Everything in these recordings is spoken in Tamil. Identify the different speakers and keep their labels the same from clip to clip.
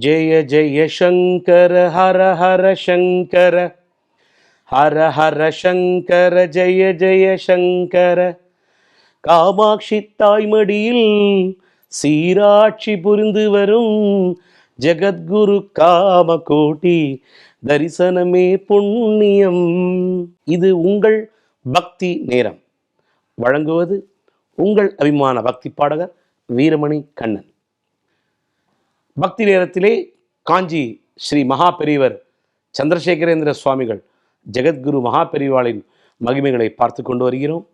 Speaker 1: ஜெய ஜெய சங்கர ஹர ஹர சங்கர. ஹர ஹர சங்கர ஜெய ஜெய சங்கர. காமாட்சி தாய்மடியில் சீராட்சி புரிந்து வரும் ஜெகத்குரு காமகோட்டி. தரிசனமே புண்ணியம். இது உங்கள் பக்தி நேரம். வழங்குவது உங்கள் அபிமான பக்தி பாடகர் வீரமணி கண்ணன். பக்தி நேரத்திலே காஞ்சி ஸ்ரீ மகா பெரியவர் சந்திரசேகரேந்திர சுவாமிகள் ஜெகத்குரு மகா பெரிவாளின் மகிமைகளை பார்த்து கொண்டு வருகிறோம்.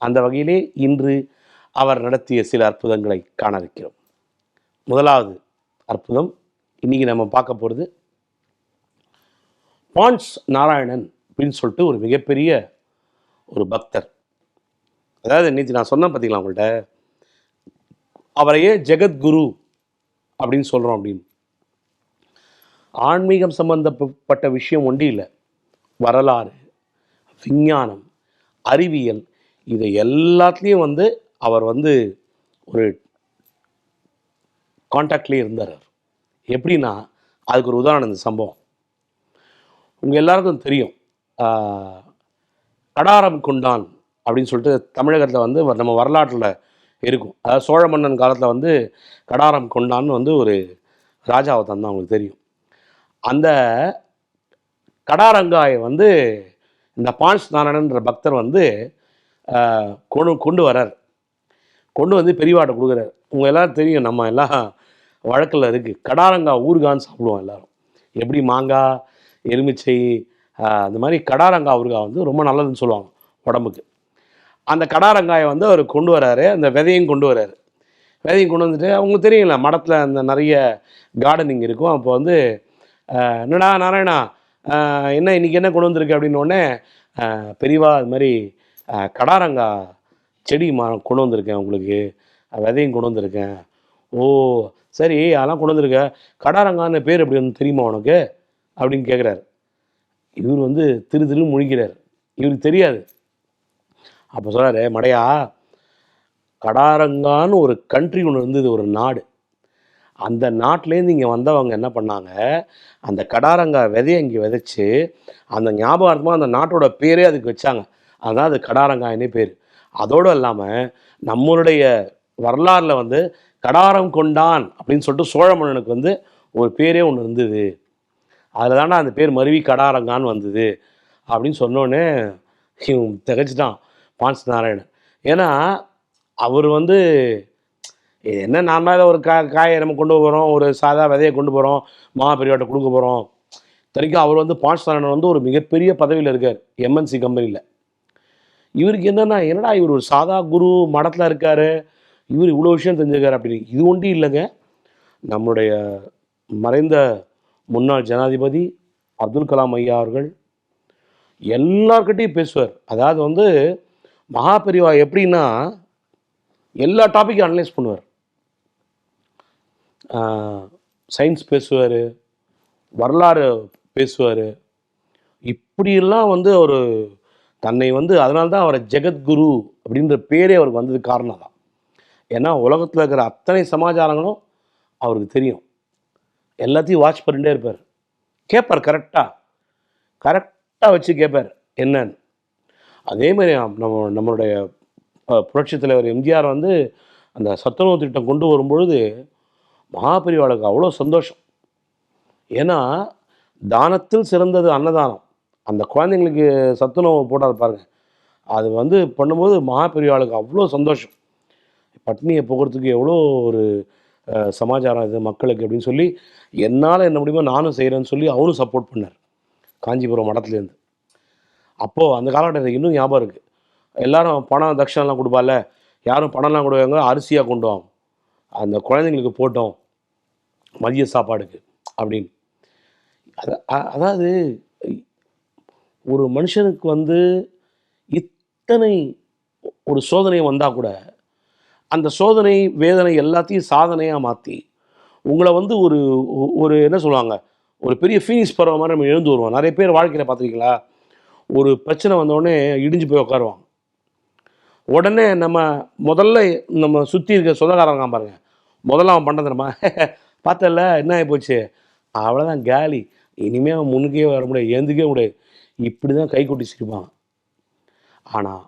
Speaker 1: அந்த வகையிலே இன்று அவர் நடத்திய சில அற்புதங்களை காண இருக்கிறோம் முதலாவது அற்புதம் இன்னைக்கு நம்ம பார்க்க போகிறது பான்ஸ் நாராயணன் அப்படின்னு சொல்லிட்டு ஒரு மிகப்பெரிய ஒரு பக்தர். அதாவது நேற்று நான் சொன்னேன் பார்த்தீங்களா அவங்கள்ட்ட அவரையே ஜெகத்குரு அப்படின்னு சொல்கிறோம் அப்படின்னு. ஆன்மீகம் சம்பந்தப்பட்ட விஷயம் ஒன்றும் இல்லை. வரலாறு விஞ்ஞானம் அறிவியல் இதை எல்லாத்துலேயும் வந்து அவர் வந்து ஒரு காண்டாக்ட்லேயே இருந்தார் எப்படின்னா அதுக்கு ஒரு உதாரணம் இந்த சம்பவம். உங்கள் எல்லாருக்கும் தெரியும். கடாரம் கொண்டான் அப்படின்னு சொல்லிட்டு தமிழகத்தில் வந்து நம்ம வரலாற்றில் இருக்கும். அதாவது சோழ மன்னன் காலத்தில் வந்து கடாரம் கொண்டான்னு வந்து ஒரு ராஜாவை தந்தான் அவங்களுக்கு தெரியும். அந்த கடாரங்காயை வந்து இந்த பான்ஸ் நாராயணன்ற பக்தர் வந்து கொண்டு கொண்டு வரார் கொண்டு வந்து பெரியவாட்டை கொடுக்குறாரு. உங்கள் எல்லோரும் தெரியும் நம்ம எல்லாம் வழக்கில் இருக்குது கடாரங்காய் ஊறுகான்னு சாப்பிடுவோம் எல்லோரும். எப்படி மாங்காய் எலுமிச்சை அந்த மாதிரி கடாரங்காய் ஊறுகாய் வந்து ரொம்ப நல்லதுன்னு சொல்லுவாங்க உடம்புக்கு. அந்த கடாரங்காயை வந்து அவர் கொண்டு வராரு அந்த விதையும் கொண்டு வராரு. விதையும் கொண்டு வந்துட்டு அவங்களுக்கு தெரியுங்களா மடத்தில் அந்த நிறைய கார்டனிங் இருக்கும். அப்போ வந்து என்னடா நாராயணா என்ன இன்னைக்கு என்ன கொண்டு வந்திருக்கு அப்படின்னு உடனே பெரியவா அது மாதிரி கடாரங்கா கடாரங்காய் செடி மரம் கொண்டு வந்திருக்கேன் உங்களுக்கு. விதையும் கொண்டு வந்திருக்கேன். ஓ சரி அதெல்லாம் கொண்டு வந்திருக்க. கடாரங்கான்னு பேர் எப்படி வந்து தெரியுமா உனக்கு? அப்படின்னு கேட்குறாரு இவர் வந்து திரு திரு முழிக்கிறார். இவருக்கு தெரியாது. அப்போ சொன்னார் மடையா கடாரங்கான்னு ஒரு கண்ட்ரி ஒன்று இருந்தது ஒரு நாடு. அந்த நாட்டிலேருந்து இங்கே வந்தவங்க என்ன பண்ணாங்க அந்த கடாரங்கா விதையை இங்கே விதைச்சி அந்த ஞாபகார்த்தமாக அந்த நாட்டோட பேரே அதுக்கு வச்சாங்க. அதுதான் அது கடாரங்காயினே பேர். அதோடு இல்லாமல் நம்மளுடைய வரலாறில் வந்து கடாரம் கொண்டான் அப்படின்னு சொல்லிட்டு சோழ மன்னனுக்கு வந்து ஒரு பேரே ஒன்று இருந்தது. அதில் தானே அந்த பேர் மருவி கடாரங்கான்னு வந்தது. அப்படின்னு சொன்னோன்னே இவன் திகச்சிட்டான். பான்ஸ் நாராயணன் ஏன்னா அவர் வந்து இது என்ன நார்மலாக ஒரு கா காயை நம்ம கொண்டு போகிறோம் ஒரு சாதா விதையை கொண்டு போகிறோம் மா பெரியவாட்ட கொடுக்க போகிறோம் இத்தனைக்கும் அவர் வந்து பான்ஸ் நாராயணன் வந்து ஒரு மிகப்பெரிய பதவியில் இருக்கார் எம்என்சி கம்பெனியில். இவருக்கு என்னென்னா என்னடா இவர் ஒரு சாதா குரு மடத்தில் இருக்கார் இவர் இவ்வளோ விஷயம் தெரிஞ்சுக்காரு அப்படின்னு. இது ஒன்றும் இல்லைங்க. நம்முடைய மறைந்த முன்னாள் ஜனாதிபதி அப்துல் கலாம் ஐயா அவர்கள் எல்லார்கிட்டையும் பேசுவார். அதாவது வந்து மகாபெரிவா எப்படின்னா எல்லா டாப்பிக்கும் அனலைஸ் பண்ணுவார். சயின்ஸ் பேசுவார் வரலாறு பேசுவார். இப்படியெல்லாம் வந்து அவர் தன்னை வந்து அதனால தான் அவரை ஜெகத்குரு அப்படின்ற பேரே அவருக்கு வந்தது காரணம் தான். ஏன்னா உலகத்தில் இருக்கிற அத்தனை சமாச்சாரங்களும் அவருக்கு தெரியும். எல்லாத்தையும் வாட்ச் பண்ணிட்டே இருப்பார். கேட்பார் கரெக்டாக கரெக்டாக வச்சு கேட்பார் என்னன்னு? அதே மாதிரி நம்ம நம்மளுடைய புரட்சி தலைவர் எம்ஜிஆர் வந்து அந்த சத்துணவு திட்டம் கொண்டு வரும்பொழுது மகாபெரிவாளுக்கு அவ்வளோ சந்தோஷம். ஏன்னா தானத்தில் சிறந்தது அன்னதானம். அந்த குழந்தைங்களுக்கு சத்துணவு போட்டார் பாருங்க. அது வந்து பண்ணும்போது மகாபெரிவாளுக்கு அவ்வளோ சந்தோஷம். பட்னியை போகிறதுக்கு எவ்வளோ ஒரு சமாச்சாரம் இது மக்களுக்கு அப்படின்னு சொல்லி என்னால் என்ன முடியுமோ நானும் செய்கிறேன்னு சொல்லி அவரும் சப்போர்ட் பண்ணார். காஞ்சிபுரம் மடத்துலேருந்து. அப்போது அந்த காலகட்டத்தில் இன்னும் ஞாபகம் இருக்குது எல்லாரும் பணம் தட்சணெலாம் கொடுப்பால யாரும் பணம்லாம் கொடுவாங்க அரிசியாக கொண்டு வாங்க அந்த குழந்தைங்களுக்கு போட்டோம். மதிய சாப்பாடுக்கு அப்படின்னு. அதாவது ஒரு மனுஷனுக்கு வந்து இத்தனை ஒரு சோதனை வந்தால் கூட அந்த சோதனை வேதனை எல்லாத்தையும் சாதனையாக மாற்றி உங்களை வந்து ஒரு ஒரு என்ன சொல்லுவாங்க ஒரு பெரிய ஃபீனிஸ் பருவ மாதிரி நம்ம எழுந்து வருவோம். நிறைய பேர் வாழ்க்கையில் பார்த்துருக்கீங்களா? ஒரு பிரச்சனை வந்தோடனே இடிஞ்சு போய் உட்காருவாங்க உடனே நம்ம முதல்ல நம்ம சுற்றி இருக்க சொந்தக்காரங்க பாருங்க. முதல்ல அவன் பண்ண நம்ம பார்த்தல என்ன ஆகி போச்சு? அவ்வளோதான் காலி. இனிமேல் அவன் முன்னுக்கே வர முடியாது ஏந்துக்கவே முடியாது. இப்படி தான் கை கொட்டி சிரிப்பான். ஆனால்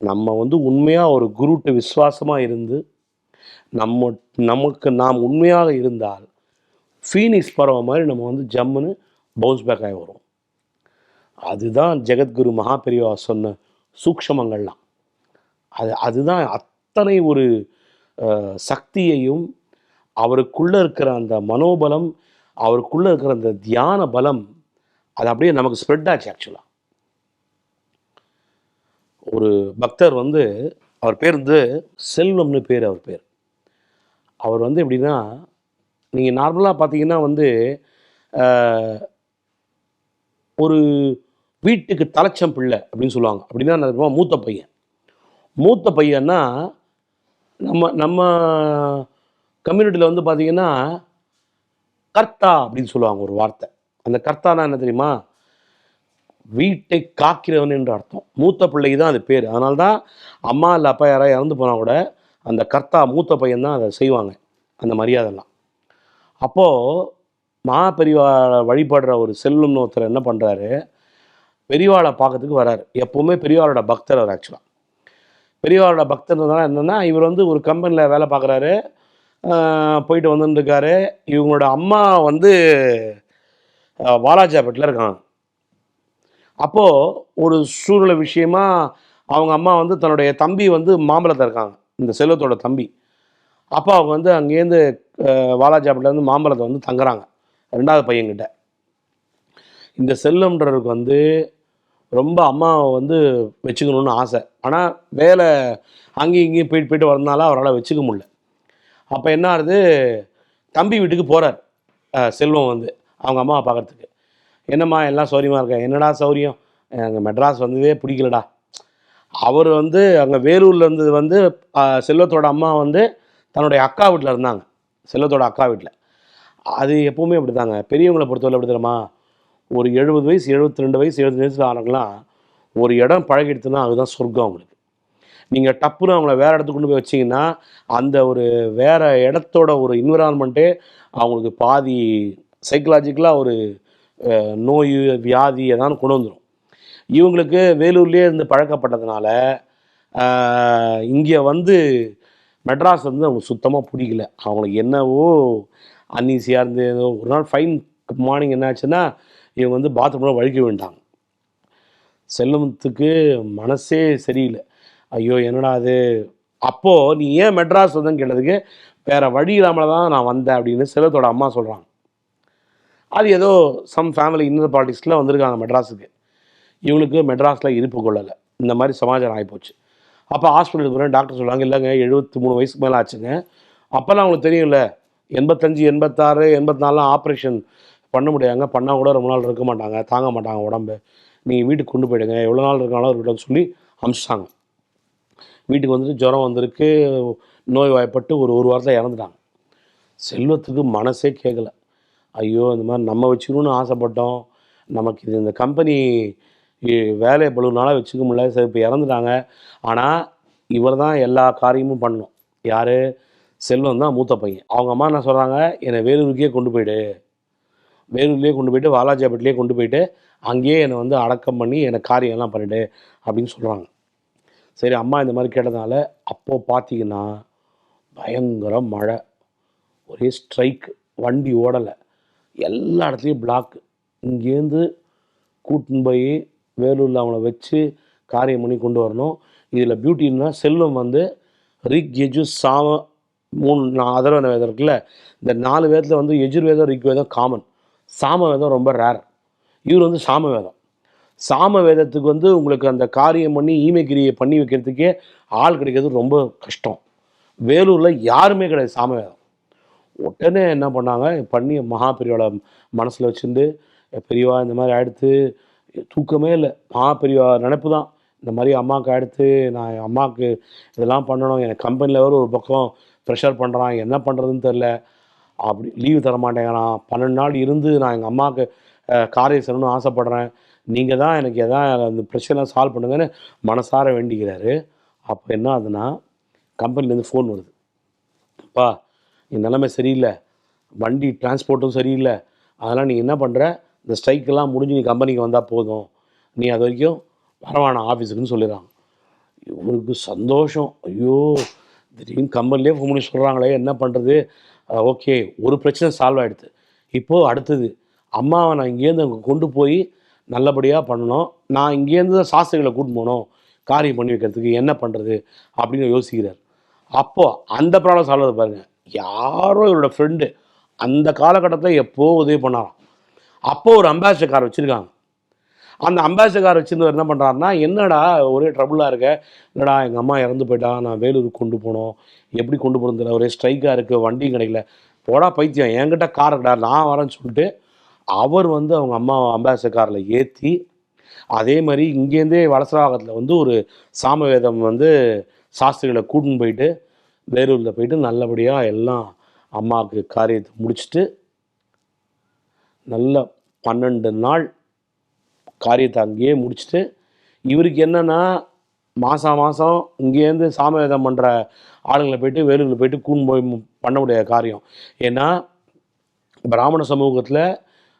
Speaker 1: நம்ம வந்து உண்மையாக ஒரு குருட்டு விசுவாசமாக இருந்து நம்ம நமக்கு நாம் உண்மையாக இருந்தால் ஃபீனிக்ஸ் பறவை மாதிரி நம்ம வந்து ஜம்முன்னு பவுன்ஸ் பேக் ஆகி வரும் அதுதான் ஜெகத்குரு மகாபெரிவா சொன்ன சூக்ஷமங்கள்லாம். அது அதுதான் அத்தனை ஒரு சக்தியையும் அவருக்குள்ளே இருக்கிற அந்த மனோபலம் அவருக்குள்ளே இருக்கிற அந்த தியான பலம் அது அப்படியே நமக்கு ஸ்ப்ரெட் ஆச்சு ஆக்சுவலாக ஒரு பக்தர் வந்து அவர் பேர் வந்து செல்வம்னு பேர் அவர் பேர். அவர் வந்து எப்படின்னா நீங்கள் நார்மலாக பார்த்தீங்கன்னா வந்து ஒரு வீட்டுக்கு தலைச்சம் பிள்ளை அப்படின்னு சொல்லுவாங்க. அப்படின்னா என்ன மூத்த பையன். மூத்த பையன்னா நம்ம நம்ம கம்யூனிட்டியில் வந்து பார்த்தீங்கன்னா கர்த்தா அப்படின்னு சொல்லுவாங்க ஒரு வார்த்தை. அந்த கர்த்தானா என்ன தெரியுமா? வீட்டை காக்கிறவன் என்று அர்த்தம். மூத்த பிள்ளைக்கு தான் அது பேர். அதனால தான் அம்மா இல்லை அப்பா யாராவது இறந்து போனால் கூட அந்த கர்த்தா மூத்த பையன் தான் அதை செய்வாங்க. அந்த மரியாதைலாம் அப்போது மா பெரிவாரை வழிபடுற ஒரு செல்லுன்னு ஒருத்தர் என்ன பண்ணுறாரு பெரியவாளை பார்க்கறதுக்கு வராரு. எப்போவுமே பெரியவாளோட பக்தர் அவர் ஆக்சுவலாக பெரியவாளோட பக்தர்னால என்னென்னா இவர் வந்து ஒரு கம்பெனியில் வேலை பார்க்குறாரு. போயிட்டு வந்துட்டுருக்காரு இவங்களோட அம்மா வந்து வாலாஜாபேட்டில் இருக்காங்க. அப்போது ஒரு சூழ்நிலை விஷயமா அவங்க அம்மா வந்து தன்னுடைய தம்பி வந்து மாம்பழத்தில் இருக்காங்க. இந்த செல்வத்தோட தம்பி. அப்போ அவங்க வந்து அங்கேருந்து வாலாஜாபேட்டிலேருந்து மாம்பழத்தை வந்து தங்குறாங்க. ரெண்டாவது பையன்கிட்ட. இந்த செல்லம்ன்றவருக்கு வந்து ரொம்ப அம்மாவை வந்து வச்சுக்கணும்னு ஆசை. ஆனால் வேலை அங்கேயும் இங்கேயும் போயிட்டு போயிட்டு வரதுனால அவரால் வச்சுக்க முடியல. அப்போ என்ன ஆகுது? தம்பி வீட்டுக்கு போகிறார் செல்வம் வந்து அவங்க அம்மாவை பார்க்கறதுக்கு என்னம்மா எல்லாம் சௌரியமாக இருக்கேன் என்னடா சௌரியம்? அங்கே மெட்ராஸ் வந்ததே பிடிக்கலடா. அவர் வந்து அங்கே வேலூரில் இருந்தது வந்து செல்வத்தோட அம்மா வந்து தன்னுடைய அக்கா வீட்டில் இருந்தாங்க. செல்வத்தோட அக்கா வீட்டில். அது எப்போவுமே அப்படி தாங்க பெரியவங்களை பொறுத்தவரை எப்படி தெரியுமா ஒரு எழுபது வயசு எழுபத்தி ரெண்டு வயசு எழுபது வயசில் ஆனவங்களாம் ஒரு இடம் பழகிடுத்துனா அதுதான் சொர்க்கம் அவங்களுக்கு. நீங்கள் டப்புன்னு அவங்கள வேறு இடத்துக்கு கொண்டு போய் வச்சிங்கன்னா அந்த ஒரு வேறு இடத்தோட ஒரு என்விரான்மெண்ட்டே அவங்களுக்கு பாதி சைக்கலாஜிக்கலாக ஒரு நோய் வியாதி எதாவது கொண்டு வந்துடும் இவங்களுக்கு வேலூர்லேயே இருந்து பழக்கப்பட்டதுனால இங்கே வந்து மெட்ராஸ் வந்து அவங்க சுத்தமாக பிடிக்கல. அவங்களுக்கு என்னவோ அன்னீசியாக இருந்து ஏதோ ஒரு நாள் ஃபைன் மார்னிங் என்னாச்சுன்னா இவங்க வந்து பாத்ரூமில் வழிக்க வேண்டாங்க செல்லத்துக்கு மனசே சரியில்லை. ஐயோ என்னடா அது அப்போது நீ ஏன் மெட்ராஸ் வந்தேன்னு கேட்டதுக்கு வேறு வழி இல்லாமல் தான் நான் வந்தேன் அப்படின்னு செல்வத்தோட அம்மா சொல்கிறாங்க அது ஏதோ சம் ஃபேமிலி இன்னர் பாலிட்டிக்ஸில் வந்திருக்காங்க மெட்ராஸுக்கு. இவங்களுக்கு மெட்ராஸில் இருப்பு கொள்ளலை. இந்த மாதிரி சமாச்சாரம் ஆகிப்போச்சு அப்போ ஹாஸ்பிட்டலுக்கு போகிறேன் டாக்டர் சொல்லுவாங்க இல்லைங்க எழுபத்தி மூணு வயசுக்கு மேலே ஆச்சுங்க. அப்போல்லாம் அவங்களுக்கு தெரியும்ல எண்பத்தஞ்சு எண்பத்தாறு எண்பத்தி நாலாம் ஆப்ரேஷன் பண்ண முடியாங்க பண்ணால் கூட ரொம்ப நாள் இருக்க மாட்டாங்க. தாங்க மாட்டாங்க உடம்பு. நீங்கள் வீட்டுக்கு கொண்டு போயிடுங்க. எவ்வளோ நாள் இருக்காங்களோ இருக்கட்டும் சொல்லி அனுப்பிச்சிட்டாங்க வீட்டுக்கு வந்துட்டு ஜுரம் வந்திருக்கு. நோய் வாய்ப்பட்டு ஒரு ஒரு வாரத்தில் இறந்துட்டாங்க. செல்வத்துக்கு மனசே கேட்கல ஐயோ இந்த மாதிரி நம்ம வச்சுக்கணும்னு ஆசைப்பட்டோம். நமக்கு இது இந்த கம்பெனி வேலையை பழுனால வச்சுக்க முடியல. சரி இப்போ இறந்துட்டாங்க. ஆனால் இவர் தான் எல்லா காரியமும் பண்ணணும். யார்? செல்வம் தான் மூத்த பையன். அவங்க அம்மா என்ன சொல்கிறாங்க என்னை வேலூருக்கே கொண்டு போயிடு. வேலூர்லேயே கொண்டு போயிட்டு வாலாஜாபேட்லேயே கொண்டு போயிட்டு அங்கேயே என்னை வந்து அடக்கம் பண்ணி என்னை காரியம்லாம் பண்ணிவிடு அப்படின்னு சொல்கிறாங்க சரி அம்மா இந்த மாதிரி கேட்டதுனால அப்போது பார்த்தீங்கன்னா பயங்கர மழை. ஒரே ஸ்ட்ரைக் வண்டி ஓடலை. எல்லா இடத்துலையும் பிளாக் இங்கேருந்து கூட்டின்னு போய் வேலூரில் அவங்கள வச்சு காரியம் பண்ணி கொண்டு வரணும். இதில் பியூட்டின்னா செல்வம் வந்து ரிக் எஜு சாம மூணு நான் அதர்வன வேதம் இருக்குல்ல இந்த நாலு வேதத்தில் வந்து எஜுர்வேதம் ரிக் வேதம் காமன் சாம வேதம் ரொம்ப ரேர் இவர் வந்து சாம வேதம் சாம வேதத்துக்கு வந்து உங்களுக்கு அந்த காரியம் பண்ணி ஈமைக்கிரியை பண்ணி வைக்கிறதுக்கே ஆள் கிடைக்கிறது ரொம்ப கஷ்டம். வேலூரில் யாருமே கிடையாது சாம வேதம் உடனே என்ன பண்ணாங்க பண்ணி மகா பெரியோட மனசில் வச்சுருந்து பெரியவா இந்த மாதிரி அடுத்து தூக்கமே இல்லை. மகா பெரியவா நினைப்பு தான். இந்த மாதிரி அம்மாவுக்கு அடுத்து நான் என் அம்மாவுக்கு இதெல்லாம் பண்ணணும். எனக்கு கம்பெனியில் வேறு ஒரு பக்கம் ப்ரெஷர் பண்ணுறான் என்ன பண்ணுறதுன்னு தெரில அப்படி லீவு தர மாட்டேங்கிறான் பன்னெண்டு நாள் இருந்து நான் எங்கள் அம்மாவுக்கு அஹ், காரியம் செய்யணும்னு ஆசைப்பட்றேன். நீங்கள் தான் எனக்கு எதாவது அந்த பிரச்சனை சால்வ் பண்ணுங்கன்னு மனசார வேண்டிக்கிறாரு. அப்போ என்ன ஆகுதுன்னா கம்பெனிலேருந்து ஃபோன் வருது. அப்பா என் நிலைமை சரியில்லை. வண்டி டிரான்ஸ்போர்ட்டும் சரியில்லை. அதெல்லாம் நீ என்ன பண்ணுற இந்த ஸ்ட்ரைக்கெல்லாம் முடிஞ்சு நீ கம்பெனிக்கு வந்தால் போதும். நீ அது வரைக்கும் வரவான ஆஃபீஸுக்குன்னு சொல்லிடுறாங்க. இவருக்கு சந்தோஷம். ஐயோ திடீர்னு கம்பெனிலே ஃபோன் பண்ணி சொல்கிறாங்களே என்ன பண்ணுறது ஓகே ஒரு பிரச்சனை சால்வ் ஆகிடுது இப்போது அடுத்தது அம்மாவை நான் இங்கேருந்து அங்கே கொண்டு போய் நல்லபடியாக பண்ணணும். நான் இங்கேருந்து தான் சாஸ்திரிகளை கூட்டின்னு போகணும். காரியம் பண்ணி வைக்கிறதுக்கு என்ன பண்ணுறது அப்படின்னு யோசிக்கிறார். அப்போது அந்த ப்ராப்ளம் சால்வ் ஆகுது பாருங்கள் யாரோ இவரோட ஃப்ரெண்டு அந்த காலகட்டத்தில் எப்போ உதவி பண்ணாராம். அப்போது ஒரு அம்பாசிடர் கார் வச்சுருக்காங்க. அந்த அம்பாசிடர் கார் வச்சிருந்தவர் என்ன பண்ணுறாருன்னா என்னடா ஒரே ட்ரபுளாக இருக்க. என்னடா எங்கள் அம்மா இறந்து போயிட்டா. நான் வேலூருக்கு கொண்டு போனோம். எப்படி கொண்டு போகிறது ஒரே ஸ்ட்ரைக்காக இருக்குது வண்டியும் கிடைக்கல. போடா பைத்தியம். என்கிட்ட கார் இருக்கடா. நான் வரேன்னு சொல்லிட்டு அவர் வந்து அவங்க அம்மா அம்பாசிடர் காரில் ஏற்றி அதே மாதிரி இங்கேருந்தே வலசராகத்தில் வந்து ஒரு சாமவேதம் வந்து சாஸ்திரிகளை கூட்டின்னு போயிட்டு வேலூரில் போயிட்டு நல்லபடியாக எல்லாம் அம்மாவுக்கு காரியத்தை முடிச்சுட்டு நல்ல பன்னெண்டு நாள் காரியத்தை அங்கேயே முடிச்சுட்டு இவருக்கு என்னென்னா மாதம் மாதம் இங்கேருந்து சாமவேதம் பண்ணுற ஆளுங்களை போயிட்டு வேலூரில் போயிட்டு கூண் போய் பண்ண முடியாத காரியம். ஏன்னா பிராமண சமூகத்தில்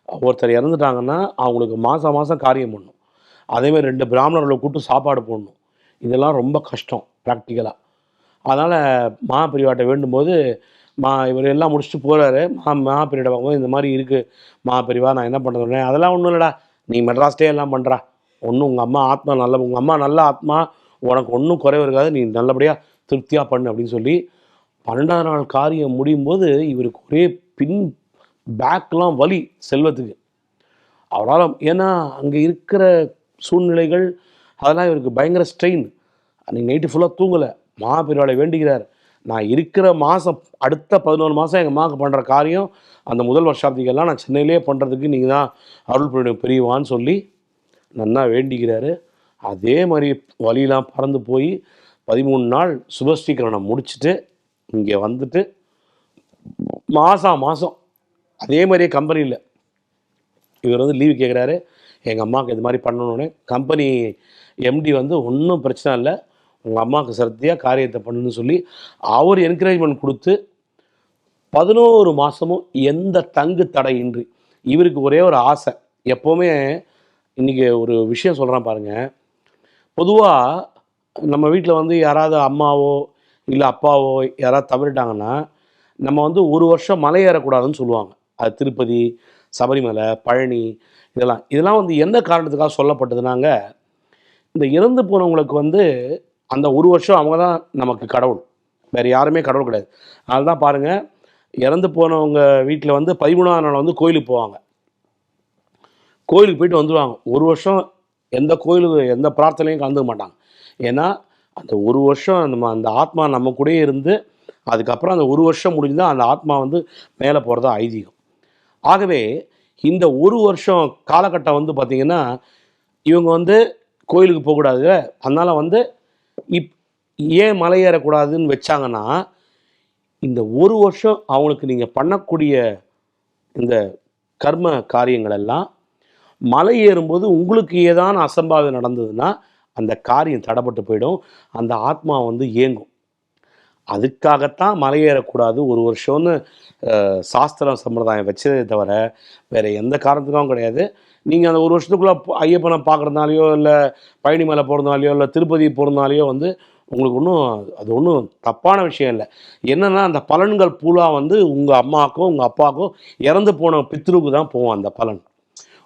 Speaker 1: ஒருத்தர் இறந்துட்டாங்கன்னா அவங்களுக்கு மாதம் மாதம் காரியம் பண்ணணும் அதேமாதிரி ரெண்டு பிராமணர்களை கூப்பிட்டு சாப்பாடு போடணும். இதெல்லாம் ரொம்ப கஷ்டம் ப்ராக்டிக்கலாக அதனால் மகாபிரிவாட்டை வேண்டும்போது மா இவர் எல்லாம் முடிச்சுட்டு போகிறாரு மா மகாபிரிவாட்டை பார்க்கும்போது இந்த மாதிரி இருக்குது மகாபிரிவா நான் என்ன பண்ணுறேன் அதெல்லாம் ஒன்றும் இல்லைடா. நீ மெட்ராஸ்டே எல்லாம் பண்ணுறா ஒன்றும் உங்கள் அம்மா ஆத்மா நல்ல உங்கள் அம்மா நல்ல ஆத்மா உனக்கு ஒன்றும் குறைவு இருக்காது நீ நல்லபடியாக திருப்தியாக பண்ணு அப்படின்னு சொல்லி பன்னெண்டாவது நாள் காரியம் முடியும் போது இவருக்கு ஒரே பின் பேக்லாம் வலி செல்வத்துக்கு. அவரால் ஏன்னா அங்கே இருக்கிற சூழ்நிலைகள் அதெல்லாம் இவருக்கு பயங்கர ஸ்ட்ரெயின் அன்றைக்கி நைட்டு ஃபுல்லாக தூங்கலை. மாபெருவாளை வேண்டுகிறார் நான் இருக்கிற மாதம் அடுத்த பதினோரு மாதம் எங்கள் அம்மாவுக்கு பண்ணுற காரியம் அந்த முதல் வருஷாப்திக்கெல்லாம் நான் சென்னையிலே பண்ணுறதுக்கு நீங்கள் தான் அருள் புரிய பெரியவான்னு சொல்லி நன்னா வேண்டிக்கிறாரு. அதே மாதிரி வழியெலாம் பறந்து போய் பதிமூணு நாள் சுபஸ்ரீகரணம் முடிச்சுட்டு இங்கே வந்துட்டு மாதம் மாதம் அதே மாதிரியே கம்பெனியில். இவர் வந்து லீவு கேட்குறாரு எங்கள் அம்மாவுக்கு இது மாதிரி பண்ணணுன்னு கம்பெனி எம்டி வந்து ஒன்றும் பிரச்சனை இல்லை. உங்கள் அம்மாவுக்கு சர்த்தியாக காரியத்தை பண்ணுன்னு சொல்லி அவர் என்கரேஜ்மெண்ட் கொடுத்து பதினோரு மாதமும் எந்த தங்கு தடையின்றி இவருக்கு ஒரே ஒரு ஆசை. எப்போவுமே இன்றைக்கி ஒரு விஷயம் சொல்கிறேன் பாருங்கள் பொதுவாக நம்ம வீட்டில் வந்து யாராவது அம்மாவோ இல்லை அப்பாவோ யாராவது தவறிட்டாங்கன்னா நம்ம வந்து ஒரு வருஷம் மலை ஏறக்கூடாதுன்னு சொல்லுவாங்க. அது திருப்பதி சபரிமலை பழனி இதெல்லாம். இதெல்லாம் வந்து என்ன காரணத்துக்காக சொல்லப்பட்டதுனாங்க? இந்த இறந்து போனவங்களுக்கு வந்து அந்த ஒரு வருஷம் அவங்க தான் நமக்கு கடவுள். வேறு யாருமே கடவுள் கிடையாது. அதனால தான் பாருங்கள் இறந்து போனவங்க வீட்டில் வந்து பதிமூணாவது நாள் வந்து கோயிலுக்கு போவாங்க. கோயிலுக்கு போயிட்டு வந்துடுவாங்க ஒரு வருஷம் எந்த கோயிலுக்கு எந்த பிரார்த்தனையும் கலந்துக்க மாட்டாங்க. ஏன்னா அந்த ஒரு வருஷம் நம்ம அந்த ஆத்மா நம்ம கூடயே இருந்து அதுக்கப்புறம் அந்த ஒரு வருஷம் முடிஞ்சால் அந்த ஆத்மா வந்து மேலே போகிறதா ஐதீகம். ஆகவே இந்த ஒரு வருஷம் காலகட்டம் வந்து பார்த்திங்கன்னா இவங்க வந்து கோயிலுக்கு போகக்கூடாது அதனால் வந்து இப் ஏன் மலை ஏறக்கூடாதுன்னு வச்சாங்கன்னா இந்த ஒரு வருஷம் அவங்களுக்கு நீங்கள் பண்ணக்கூடிய இந்த கர்ம காரியங்கள் எல்லாம் மலை ஏறும்போது உங்களுக்கு ஏதான அசம்பாவிதம் நடந்ததுன்னா அந்த காரியம் தடைப்பட்டு போயிடும் அந்த ஆத்மா வந்து ஏங்கும். அதுக்காகத்தான் மலை ஏறக்கூடாது ஒரு வருஷம்னு சாஸ்திரம் சம்பிரதாயம் வச்சதே தவிர வேறு எந்த காரணத்துக்கும் கிடையாது. நீங்கள் அந்த ஒரு வருஷத்துக்குள்ளே ஐயப்பனை பார்க்குறதுனாலையோ இல்லை பழனி மலை போகிறதுனாலையோ இல்லை திருப்பதி போகிறதுனாலையோ வந்து உங்களுக்கு ஒன்றும் அது ஒன்றும் தப்பான விஷயம் இல்லை. என்னென்னா அந்த பலன்கள் பூலாக வந்து உங்கள் அம்மாவுக்கும் உங்கள் அப்பாவுக்கும் இறந்து போன பித்ருக்கு தான் போகும் அந்த பலன்.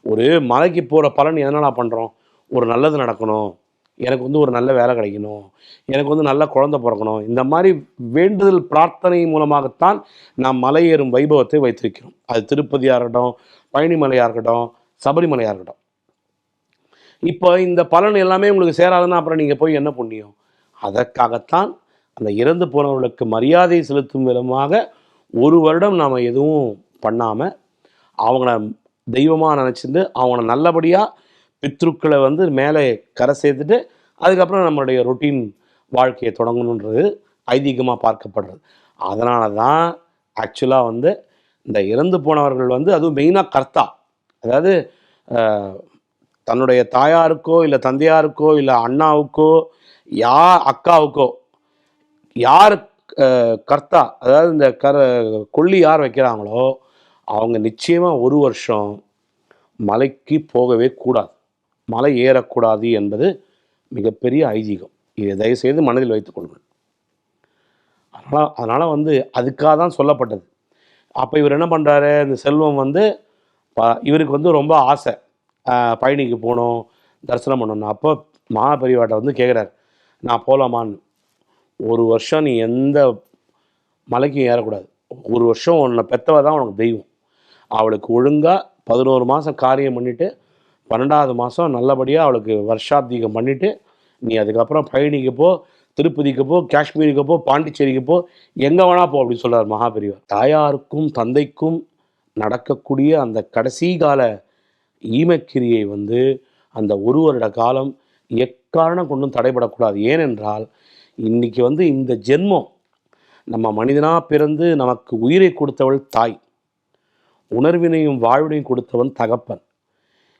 Speaker 1: ஒரு மலைக்கு போகிற பலன் எதனால் பண்ணுறோம் ஒரு நல்லது நடக்கணும். எனக்கு வந்து ஒரு நல்ல வேலை கிடைக்கணும். எனக்கு வந்து நல்ல குழந்தை பிறக்கணும். இந்த மாதிரி வேண்டுதல் பிரார்த்தனை மூலமாகத்தான் நாம் மலை ஏறும் வைபவத்தை வைத்திருக்கிறோம். அது திருப்பதியாக இருக்கட்டும் பழனிமலையாக இருக்கட்டும் சபரிமலையாக இருக்கட்டும். இப்போ இந்த பலன் எல்லாமே உங்களுக்கு சேராதுன்னா அப்புறம் நீங்கள் போய் என்ன புண்ணியம்? அதற்காகத்தான் அந்த இறந்து போனவர்களுக்கு மரியாதை செலுத்தும் விதமாக ஒரு வருடம் நாம் எதுவும் பண்ணாமல் அவங்கள தெய்வமாக நினச்சிருந்து அவங்கள நல்லபடியாக பித்ருக்களை வந்து மேலே கரை சேர்த்துட்டு அதுக்கப்புறம் நம்மளுடைய ரொட்டீன் வாழ்க்கையை தொடங்கணுன்றது ஐதீகமாக பார்க்கப்படுறது. அதனால தான் ஆக்சுவலாக வந்து இந்த இறந்து போனவர்கள் வந்து அதுவும் மெயினாக கர்த்தா. அதாவது தன்னுடைய தாயாருக்கோ இல்லை தந்தையாருக்கோ இல்லை அண்ணாவுக்கோ யா அக்காவுக்கோ யார் கர்த்தா அதாவது இந்த கர கொல்லி யார் வைக்கிறாங்களோ அவங்க நிச்சயமாக ஒரு வருஷம் மலைக்கு போகவே கூடாது. மலை ஏறக்கூடாது என்பது மிகப்பெரிய ஐதீகம். இதை தயவுசெய்து மனதில் வைத்துக்கொள்ளுங்கள் அதனால் அதனால் வந்து அதுக்காக தான் சொல்லப்பட்டது. அப்போ இவர் என்ன பண்ணுறாரு இந்த செல்வம் வந்து இவருக்கு வந்து ரொம்ப ஆசை. பழனிக்கு போகணும் தரிசனம் பண்ணணும் அப்போ மகா வந்து கேட்குறாரு நான் போகலாமான்னு ஒரு வருஷம் நீ எந்த மலைக்கும் ஏறக்கூடாது. ஒரு வருஷம் உன்னை பெத்தவ தான் உனக்கு தெய்வம். அவளுக்கு ஒழுங்காக பதினோரு மாதம் காரியம் பண்ணிவிட்டு பன்னெண்டாவது மாதம் நல்லபடியாக அவளுக்கு வருஷாப்திகம் பண்ணிவிட்டு நீ அதுக்கப்புறம் பழனிக்கு போ திருப்பதிக்கு போ காஷ்மீருக்கு போ பாண்டிச்சேரிக்கு போ எங்கே வேணா போ அப்படின்னு சொல்கிறார் மகாபெரியவர் தாயாருக்கும் தந்தைக்கும் நடக்கக்கூடிய அந்த கடைசி கால ஈமக்கிரியை வந்து அந்த ஒரு வருட காலம் எக்காரணம் கொண்டும் தடைபடக்கூடாது. ஏனென்றால் இன்னைக்கு வந்து இந்த ஜென்மம் நம்ம மனிதனாக பிறந்து நமக்கு உயிரை கொடுத்தவள் தாய் உணர்வினையும் வாழ்வினையும் கொடுத்தவன் தகப்பன்.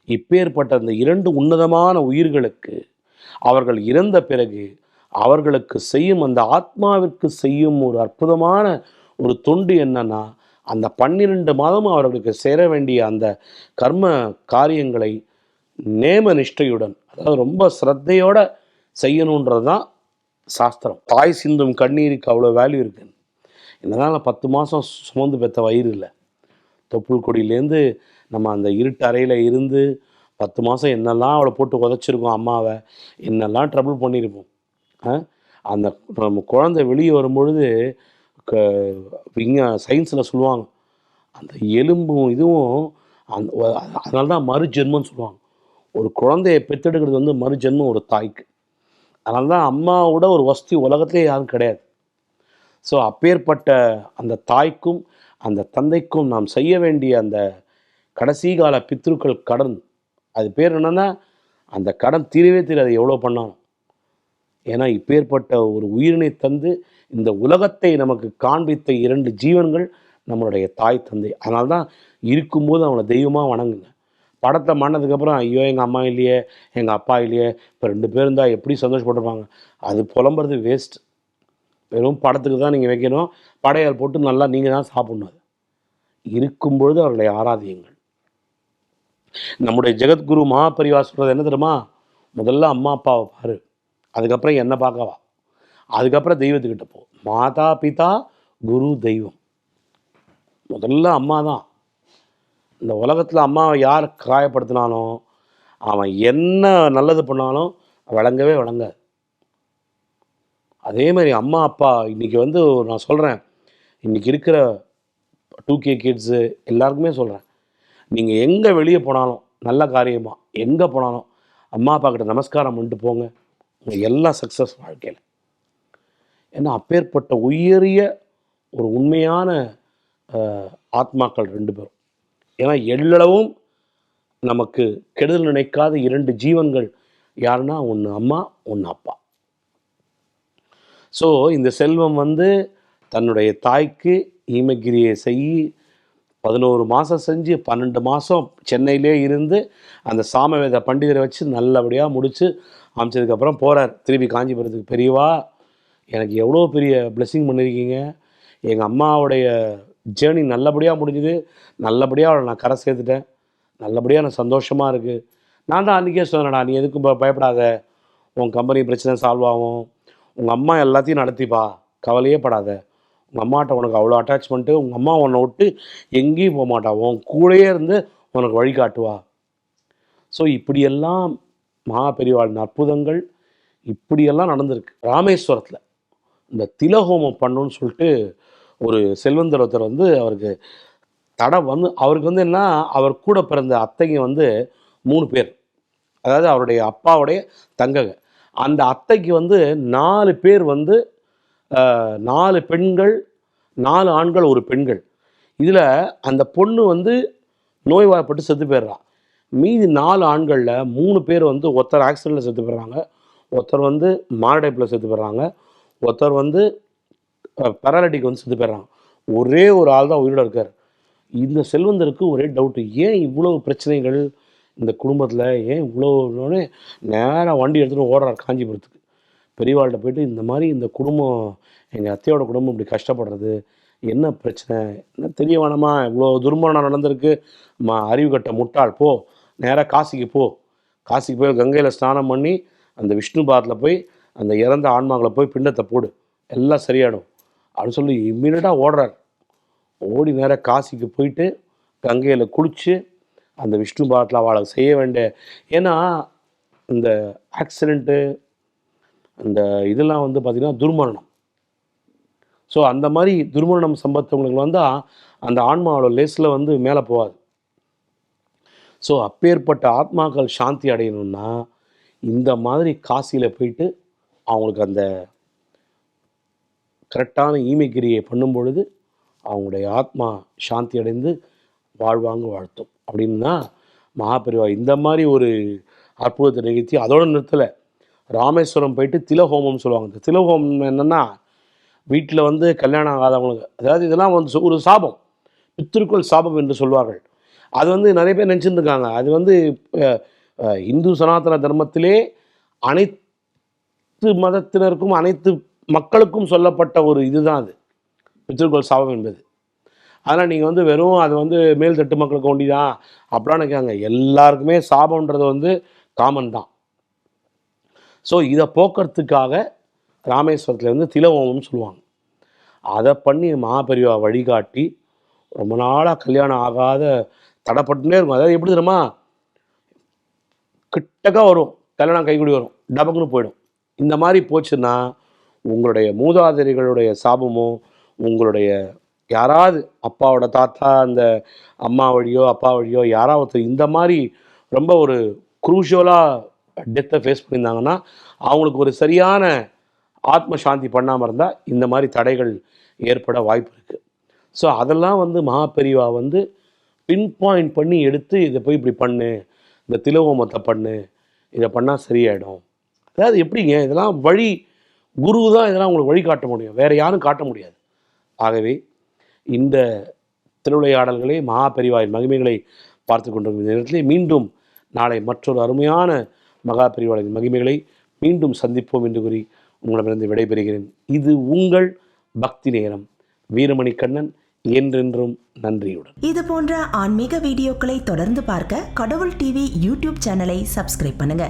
Speaker 1: இப்பேற்பட்ட அந்த இரண்டு உன்னதமான உயிர்களுக்கு அவர்கள் இறந்த பிறகு அவர்களுக்கு செய்யும் அந்த ஆத்மாவிற்கு செய்யும் ஒரு அற்புதமான ஒரு தொண்டு என்னன்னா அந்த பன்னிரெண்டு மாதம் அவர்களுக்கு சேர வேண்டிய அந்த கர்ம காரியங்களை நேம நிஷ்டையுடன் அதாவது ரொம்ப ஸ்ரத்தையோட செய்யணுன்றது தான் சாஸ்திரம். தாய் சிந்தும் கண்ணீருக்கு அவ்வளோ வேல்யூ இருக்கு. என்னதான் நான் பத்து மாதம் சுமந்து பெற்ற வயிறு இல்லை. தொப்புள் கொடியிலேருந்து நம்ம அந்த இருட்டு அறையில் இருந்து பத்து மாதம் என்னெல்லாம் அவளை போட்டு உதச்சிருக்கோம் அம்மாவை என்னெல்லாம் ட்ரபிள் பண்ணியிருப்போம். அந்த நம்ம குழந்தை வெளியே வரும்பொழுது க விஞ்ஞா சயின்ஸில் சொல்லுவாங்க. அந்த எலும்பும் இதுவும் அந்த அதனால தான் மறு ஜென்மம்னு சொல்லுவாங்க. ஒரு குழந்தையை பெற்றெடுக்கிறது வந்து மறு ஜென்மம் ஒரு தாய்க்கு. அதனால தான் அம்மாவோட ஒரு வசதி உலகத்திலே யாரும் கிடையாது. ஸோ அப்பேற்பட்ட அந்த தாய்க்கும் அந்த தந்தைக்கும் நாம் செய்ய வேண்டிய அந்த கடைசி கால பித்ருக்கள் கடன். அது பேர் என்னென்னா அந்த கடன் தீரவே தெரியாது எவ்வளோ பண்ணாலும். ஏன்னா இப்பேற்பட்ட ஒரு உயிரினை தந்து இந்த உலகத்தை நமக்கு காண்பித்த இரண்டு ஜீவன்கள் நம்மளுடைய தாய் தந்தை. அதனால தான் இருக்கும்போது அவங்கள தெய்வமாக வணங்குங்க. படத்தை மன்னதுக்கப்புறம் ஐயோ எங்கள் அம்மா இல்லையே எங்கள் அப்பா இல்லையே இப்போ ரெண்டு பேர் இருந்தால் எப்படி சந்தோஷப்பட்டிருப்பாங்க? அது புலம்புறது வேஸ்ட் வெறும் படத்துக்கு தான் நீங்கள் வைக்கணும். படையால் போட்டு நல்லா நீங்கள் தான் சாப்பிடணும் அது. இருக்கும்பொழுது அவர்களை ஆராதியுங்கள். நம்முடைய ஜெகத்குரு மகாபரிவா சொல்கிறது என்ன தெரியுமா? முதல்ல அம்மா அப்பாவை பாரு. அதுக்கப்புறம் என்ன பார்க்கவா. அதுக்கப்புறம் தெய்வத்துக்கிட்ட போ. மாதா பிதா குரு தெய்வம். முதல்ல அம்மா தான். இந்த உலகத்தில் அம்மாவை யார் காயப்படுத்தினாலும் அவன் என்ன நல்லது பண்ணாலும் வழங்கவே வழங்காது. அதே மாதிரி அம்மா அப்பா இன்றைக்கி வந்து நான் சொல்கிறேன் இன்றைக்கி இருக்கிற டூ கே கிட்ஸு எல்லாருக்குமே சொல்கிறேன் நீங்கள் எங்கே வெளியே போனாலும் நல்ல காரியமாக எங்கே போனாலும் அம்மா அப்பா கிட்ட நமஸ்காரம் பண்ணிட்டு போங்க. உங்கள் எல்லாம் சக்ஸஸ் வாழ்க்கையில். ஏன்னா அப்பேற்பட்ட உயரிய ஒரு உண்மையான ஆத்மாக்கள் ரெண்டு பேரும். ஏன்னா எள்ளளவும் நமக்கு கெடுதல் நினைக்காத இரண்டு ஜீவன்கள் யாருன்னா ஒன்று அம்மா ஒன்று அப்பா. ஸோ இந்த செல்வம் வந்து தன்னுடைய தாய்க்கு ஈமகிரியை செய் பதினோரு மாதம் செஞ்சு பன்னெண்டு மாதம் சென்னையிலே இருந்து அந்த சாமவேத பண்டிதரை வச்சு நல்லபடியாக முடித்து அமைச்சதுக்கப்புறம் போகிறார் திருப்பி காஞ்சிபுரத்துக்கு பெரியவா எனக்கு எவ்வளோ பெரிய பிளெஸ்ஸிங் பண்ணியிருக்கீங்க எங்கள் அம்மாவுடைய ஜேர்னி நல்லபடியாக முடிஞ்சுது. நல்லபடியாக அவளை நான் கரை சேர்த்துட்டேன். நல்லபடியாக எனக்கு சந்தோஷமாக இருக்குது நான் தான் அன்றைக்கே சொன்னேன்டா நீ எதுக்கும் பயப்படாத. உன் கம்பெனி பிரச்சனை சால்வ் ஆகும். உங்கள் அம்மா எல்லாத்தையும் நடத்திப்பா. கவலையே படாத. உங்கள் அம்மாட்ட உனக்கு அவ்வளோ அட்டாச்மெண்ட்டு உங்கள் அம்மா உன்னை விட்டு எங்கேயும் போக மாட்டா. உன் கூடயே இருந்து உனக்கு வழிகாட்டுவா ஸோ இப்படியெல்லாம் மகா பெரியவாளின் அற்புதங்கள் இப்படியெல்லாம் நடந்திருக்கு. ராமேஸ்வரத்தில் இந்த திலஹோமம் பண்ணணும்னு சொல்லிட்டு ஒரு செல்வந்தர் ஒருத்தர் வந்து அவருக்கு தடை வந்து அவருக்கு வந்து என்ன அவர் கூட பிறந்த அத்தைக்கு வந்து மூணு பேர். அதாவது அவருடைய அப்பாவுடைய தங்கங்க. அந்த அத்தைக்கு வந்து நாலு பேர் வந்து நாலு பெண்கள் நாலு ஆண்கள் ஒரு பெண்கள். இதில் அந்த பொண்ணு வந்து நோய்வாய்ப்பட்டு செத்து போயிடுறான் மீதி நாலு ஆண்களில் மூணு பேர் வந்து ஒருத்தர் ஆக்சிடெண்ட்டில் செத்து போயிடுறாங்க. ஒருத்தர் வந்து மாரடைப்பில் செத்து போயிடுறாங்க. ஒருத்தர் வந்து பேராலிட்டிக் வந்து செத்து போயிடுறான். ஒரே ஒரு ஆள் தான் உயிரோட இருக்கார். இந்த செல்வந்தருக்கு ஒரே டவுட்டு ஏன் இவ்வளோ பிரச்சனைகள் இந்த குடும்பத்தில்? ஏன் இவ்வளோ நேராக வண்டி எடுத்துகிட்டு ஓடுறார் காஞ்சிபுரத்துக்கு. பெரியவாள்கிட்ட போயிட்டு இந்த மாதிரி இந்த குடும்பம் எங்கள் அத்தையோட குடும்பம் இப்படி கஷ்டப்படுறது என்ன பிரச்சனை? என்ன தெரிய வேணாமா? இவ்வளோ துர்மரணம் நடந்திருக்கு. மா அறிவு கட்ட முட்டாள் போ. நேராக காசிக்கு போ. காசிக்கு போய் கங்கையில் ஸ்நானம் பண்ணி அந்த விஷ்ணு பாத்தில் போய் அந்த இறந்த ஆன்மாக்களை போய் பின்னத்தை போடு. எல்லாம் சரியாயிடும். அப்படின்னு சொல்லி இம்மீடியட்டாக ஓடுறார். ஓடி நேராக காசிக்கு போயிட்டு கங்கையில் குளித்து அந்த விஷ்ணு பாத்தில் அவளை செய்ய வேண்டிய ஏன்னா இந்த ஆக்சிடெண்ட்டு அந்த இதெல்லாம் வந்து பார்த்திங்கன்னா துர்மரணம். ஸோ அந்த மாதிரி துர்மரணம் சம்பத்தவங்களுக்கு வந்தால் அந்த ஆன்மாவோட லேஸில் வந்து மேலே போகாது. ஸோ அப்பேற்பட்ட ஆத்மாக்கள் சாந்தி அடையணும்னா இந்த மாதிரி காசியில் போயிட்டு அவங்களுக்கு அந்த கரெக்டான ஈமைக்கிரியை பண்ணும் பொழுது அவங்களுடைய ஆத்மா சாந்தி அடைந்து வாழ்வாங்க வாழ்த்தும். அப்படின்னா மகாபெரிவா இந்த மாதிரி ஒரு அற்புதத்தை நிகழ்த்தி அதோட நிறுத்தலை. ராமேஸ்வரம் போயிட்டு திலஹோமம் சொல்லுவாங்க. இந்த திலஹோமம் என்னென்னா வீட்டில் வந்து கல்யாணம் ஆகாதவங்களுக்கு அதாவது இதெல்லாம் வந்து ஒரு சாபம். பித்திருக்குள் சாபம் என்று சொல்வார்கள். அது வந்து நிறைய பேர் நினச்சிட்டு இருக்காங்க அது வந்து இந்து சனாதன தர்மத்திலே அனைத்து மதத்தினருக்கும் அனைத்து மக்களுக்கும் சொல்லப்பட்ட ஒரு இதுதான் அது. பித்திருக்கோள் சாபம் என்பது. அதனால் நீங்கள் வந்து வெறும் அது வந்து மேல் தட்டு மக்களுக்கு ஒண்டி தான் அப்படிலாம் நினைக்காங்க எல்லாருக்குமே சாபம்ன்றது வந்து காமன் தான். ஸோ இதை போக்குறதுக்காக ராமேஸ்வரத்தில் வந்து திலவோமம்னு சொல்லுவாங்க. அதை பண்ணி மகாபெரிவா வழிகாட்டி ரொம்ப நாளாக கல்யாணம் ஆகாத தடைப்பட்டுனே இருக்கும். அதாவது எப்படி தெரியுமா? கிட்டக்க வரும். கல்யாணம் கைக்குடி வரும். டபக்குன்னு போயிடும். இந்த மாதிரி போச்சுன்னா உங்களுடைய மூதாதையர்களுடைய சாபமோ உங்களுடைய யாராவது அப்பாவோட தாத்தா அந்த அம்மா வழியோ அப்பா வழியோ யாராவது இந்த மாதிரி ரொம்ப ஒரு குரூஷியலாக டெத்தை ஃபேஸ் பண்ணியிருந்தாங்கன்னா அவங்களுக்கு ஒரு சரியான ஆத்ம சாந்தி பண்ணாமல் இருந்தால் இந்த மாதிரி தடைகள் ஏற்பட வாய்ப்பு இருக்குது ஸோ அதெல்லாம் வந்து மகாபெரிவா வந்து பின் பாயிண்ட் பண்ணி எடுத்து இதை போய் இப்படி பண்ணு இந்த திலவோமத்தை பண்ணு இதை பண்ணால் சரியாயிடும். அதாவது எப்படிங்க? இதெல்லாம் வழி குரு தான் இதெல்லாம் உங்களுக்கு வழி காட்ட முடியும். வேறு யாரும் காட்ட முடியாது. ஆகவே இந்த திருவிளையாடல்களை மகாபெரிவாயின் மகிமைகளை பார்த்து கொண்டிருக்கும் நேரத்திலே மீண்டும் நாளை மற்றொரு அருமையான மகா பெரிவாளின் மகிமைகளை மீண்டும் சந்திப்போம் என்று கூறி உங்களிடமிருந்து விடைபெறுகிறேன். இது உங்கள் பக்தி நேரம். வீரமணி கண்ணன் என்றென்றும் நன்றியுடன்.
Speaker 2: இது போன்ற ஆன்மீக வீடியோக்களை தொடர்ந்து பார்க்க கடவுள் டிவி யூடியூப் சேனலை சப்ஸ்கிரைப் பண்ணுங்க.